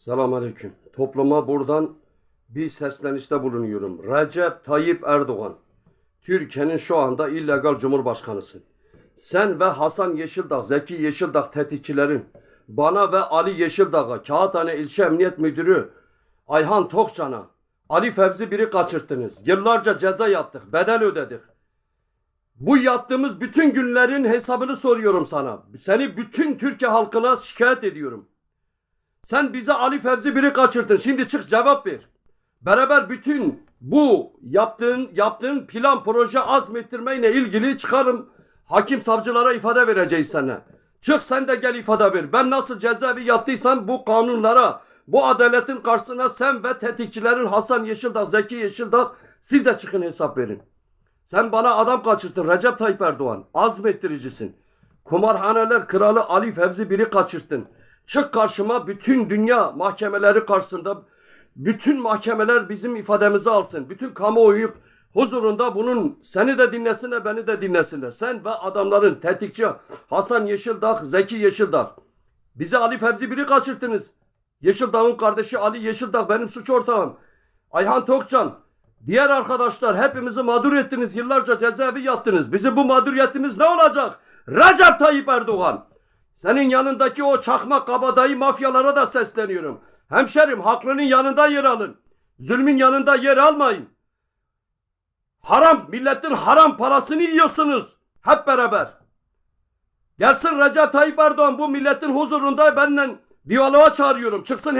Selamünaleyküm. Topluma buradan bir seslenişte bulunuyorum. Recep Tayyip Erdoğan, Türkiye'nin şu anda illegal cumhurbaşkanısın. Sen ve Hasan Yeşildağ, Zeki Yeşildağ tetikçilerin bana ve Ali Yeşildağ'a, Kağıthane İlçe Emniyet Müdürü Ayhan Tokcan'a, Ali Fevzi biri kaçırttınız. Yıllarca ceza yattık, bedel ödedik. Bu yattığımız bütün günlerin hesabını soruyorum sana. Seni bütün Türkiye halkına şikayet ediyorum. Sen bize Ali Fevzi biri kaçırdın. Şimdi çık cevap ver. Beraber bütün bu yaptığın yaptığın plan proje azmettirmeyle ilgili çıkarım hakim savcılara ifade vereceğiz sana. Çık sen de gel ifade ver. Ben nasıl cezaevi yattıysam bu kanunlara, bu adaletin karşısına sen ve tetikçilerin Hasan Yeşildağ, Zeki Yeşildağ siz de çıkın hesap verin. Sen bana adam kaçırttın Recep Tayyip Erdoğan. Azmettiricisin. Kumarhaneler kralı Ali Fevzi biri kaçırttın. Çık karşıma bütün dünya mahkemeleri karşısında bütün mahkemeler bizim ifademizi alsın. Bütün kamuoyu huzurunda bunun seni de dinlesinler beni de dinlesinler. Sen ve adamların tetikçi Hasan Yeşildağ, Zeki Yeşildağ. Bize Ali Fevzi biri kaçırttınız. Yeşildağ'ın kardeşi Ali Yeşildağ benim suç ortağım. Ayhan Tokcan, diğer arkadaşlar hepimizi mağdur ettiniz. Yıllarca cezaevi yattınız. Bizim bu mağduriyetimiz ne olacak? Recep Tayyip Erdoğan. Senin yanındaki o çakma kabadayı mafyalara da sesleniyorum. Hemşerim haklının yanında yer alın. Zulmün yanında yer almayın. Haram, milletin haram parasını yiyorsunuz. Hep beraber. Gelsin Recep Tayyip Erdoğan bu milletin huzurunda benimle diyaloğa çağırıyorum. Çıksın